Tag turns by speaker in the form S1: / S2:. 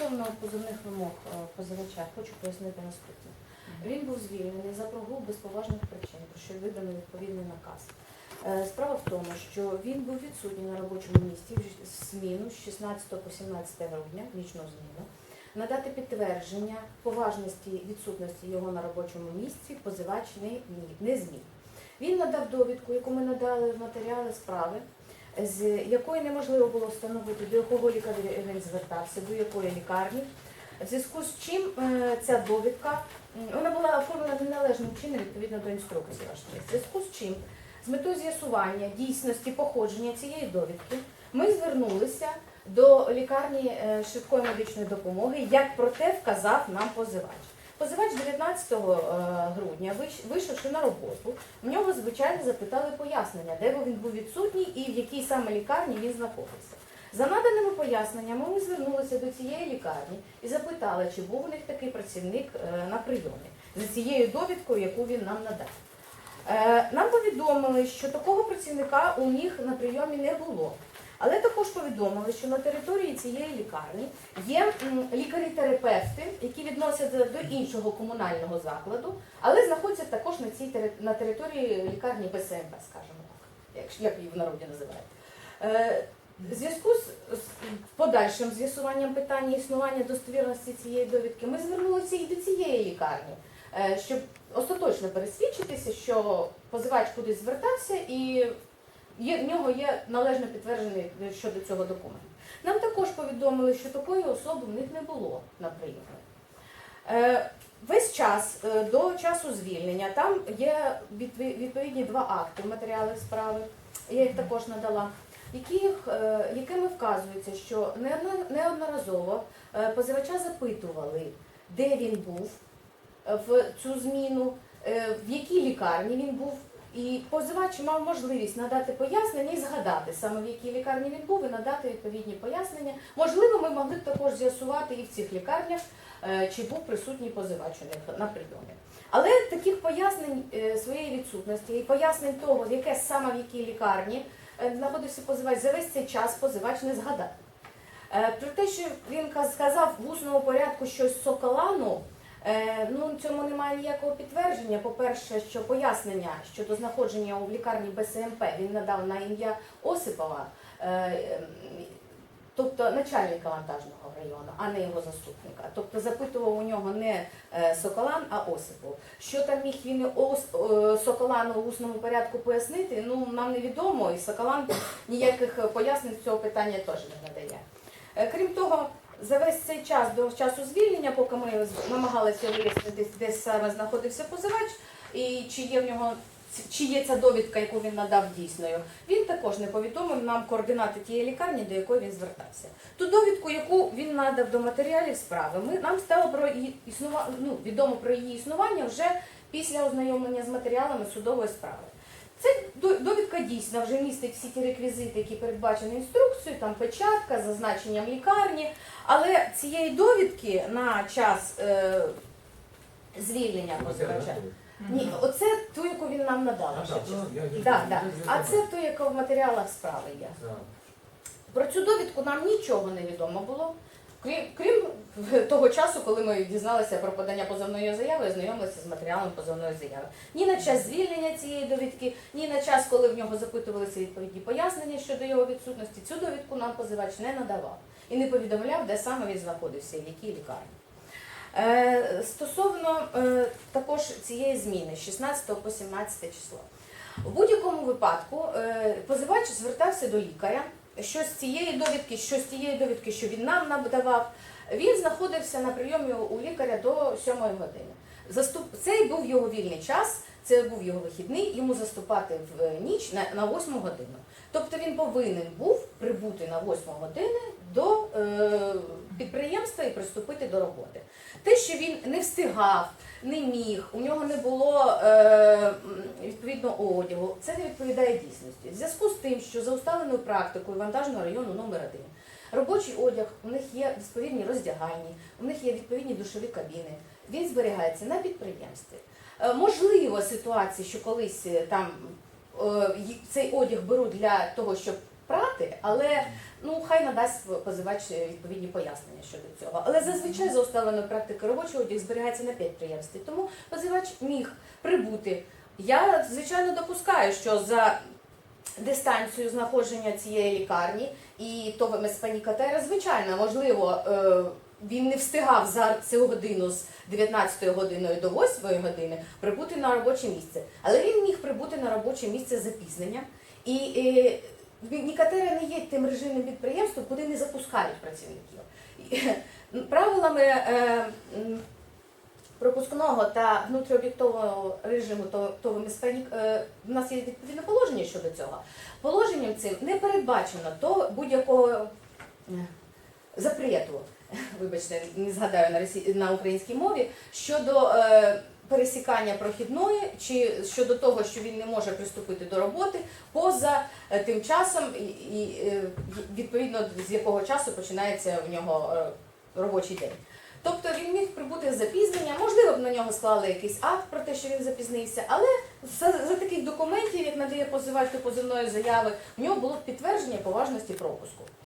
S1: стосовно позовних вимог е, позивача, хочу пояснити наступне. Він був звільнений за прогул без поважних причин, про що видано відповідний наказ. Е, Справа в тому, що він був відсутній на робочому місці в зміну з 16 по 17 грудня, нічну зміну. Надати підтвердження поважності відсутності його на робочому місці позивач не, не зміг. Він надав довідку, яку ми надали в матеріали справи, з якої неможливо було встановити, до якого лікаря він звертався, до якої лікарні. В зв'язку з чим е, ця довідка вона була оформлена неналежним чином відповідно до інструкції вашої. В зв'язку з чим, з метою з'ясування дійсності походження цієї довідки, ми звернулися до лікарні е, швидкої медичної допомоги, як про те вказав нам позивач. Позивач 19 е, грудня, вийшовши на роботу, в нього, звичайно, запитали пояснення, де він був відсутній і в якій саме лікарні він знаходився. За наданими поясненнями ми звернулися до цієї лікарні і запитали, чи був у них такий працівник е, на прийомі за цією довідкою, яку він нам надав. Е, Нам повідомили, що такого працівника у них на прийомі не було. Але також повідомили, що на території цієї лікарні є лікарі-терапевти, які відносяться до іншого комунального закладу, але знаходяться також на цій на території лікарні БСМП, скажімо так, як, її в народі називають. Е, в зв'язку з, з подальшим з'ясуванням питання існування достовірності цієї довідки, ми звернулися і до цієї лікарні, е, щоб остаточно пересвідчитися, що позивач кудись звертався і є, в нього є належно підтверджений щодо цього документ. Нам також повідомили, що такої особи в них не було на прийомі. Е, Весь час е, до часу звільнення там є відповідні два акти матеріали справи. Я їх також надала, яких, е, якими вказується, що неодноразово позивача запитували, де він був в цю зміну, в якій лікарні він був. І позивач мав можливість надати пояснення і згадати саме в якій лікарні він був, і надати відповідні пояснення. Можливо, ми могли б також з'ясувати і в цих лікарнях, е, чи був присутній позивач у них на прийомі. Але таких пояснень е, своєї відсутності і пояснень того, яке саме в якій лікарні е, знаходився позивач, за весь цей час позивач не згадав. Про те, що він сказав в усному порядку щось Соколану, ну цьому немає ніякого підтвердження. По-перше, що пояснення щодо знаходження у лікарні БСМП він надав на ім'я Осипова, е, тобто начальника вантажного району, а не його заступника. Тобто запитував у нього не е, Соколан, а Осипов. Що там міг він е, Соколану в усному порядку пояснити, ну нам невідомо, і Соколан ніяких пояснень з цього питання теж не надає. Е, Крім того, за весь цей час до часу звільнення, поки ми намагалися вияснити, де саме знаходився позивач, і чи є в нього чи є ця довідка, яку він надав дійсною, він також не повідомив нам координати тієї лікарні, до якої він звертався. Ту довідку, яку він надав до матеріалів справи, ми нам стало про її існува... ну, відомо про її існування вже після ознайомлення з матеріалами судової справи. До- довідка дійсна вже містить всі ті реквізити, які передбачені інструкцією, там печатка, зазначенням лікарні. Але цієї довідки на час е, звільнення позивача. Ні, оце ту, яку він нам надав.
S2: А, так, ну, я- я-
S1: Да, да.
S2: я-
S1: А це ту, яка в матеріалах справи є. Про цю довідку нам нічого не відомо було. Крім, крім того часу, коли ми дізналися про подання позовної заяви, і знайомилися з матеріалом позовної заяви. Ні на час звільнення цієї довідки, ні на час, коли в нього запитувалися відповідні пояснення щодо його відсутності, цю довідку нам позивач не надавав і не повідомляв, де саме він знаходився, в якій лікарні. Е, стосовно е, також цієї зміни з 16 по 17 число. В будь-якому випадку е, позивач звертався до лікаря, що з цієї довідки, що з тієї довідки, що він нам надавав, він знаходився на прийомі у лікаря до 7 години. Заступ... Це був його вільний час, це був його вихідний, йому заступати в ніч на 8 годину. Тобто він повинен був прибути на 8 години до е, підприємства і приступити до роботи. Те, що він не встигав, не міг, у нього не було е, м, відповідного одягу, це не відповідає дійсності. В зв'язку з тим, що за усталеною практикою вантажного району номер 1 робочий одяг, у них є відповідні роздягальні, у них є відповідні душові кабіни. Він зберігається на підприємстві. Е, Можливо, ситуації, що колись е, там цей одяг беруть для того, щоб прати, але ну хай надасть позивач е, відповідні пояснення щодо цього. Але зазвичай за уставленою практикою робочий одяг зберігається на підприємстві, тому позивач міг прибути. Я звичайно допускаю, що за дистанцію знаходження цієї лікарні і ТОВ МСП Нікатера, звичайно, можливо, е, він не встигав за цю годину з 19 годиною до 8 години прибути на робоче місце. Але він міг прибути на робоче місце з запізненням. І е, Нікатера не є тим режимним підприємством, куди не запускають працівників. І, е, Правилами е, пропускного та внутріоб'єктового режиму то, МСП, е, в нас є відповідне положення щодо цього. Положенням цим не передбачено то будь-якого е, запрету, вибачте, не згадаю на, росі... на українській мові, щодо е, пересікання прохідної чи щодо того, що він не може приступити до роботи поза е, тим часом, і, і е, відповідно з якого часу починається в нього е, робочий день. Тобто він міг прибути з запізненням, можливо, б на нього склали якийсь акт про те, що він запізнився, але за, за таких документів, як надає позивач до позивної заяви, в нього було підтвердження поважності пропуску.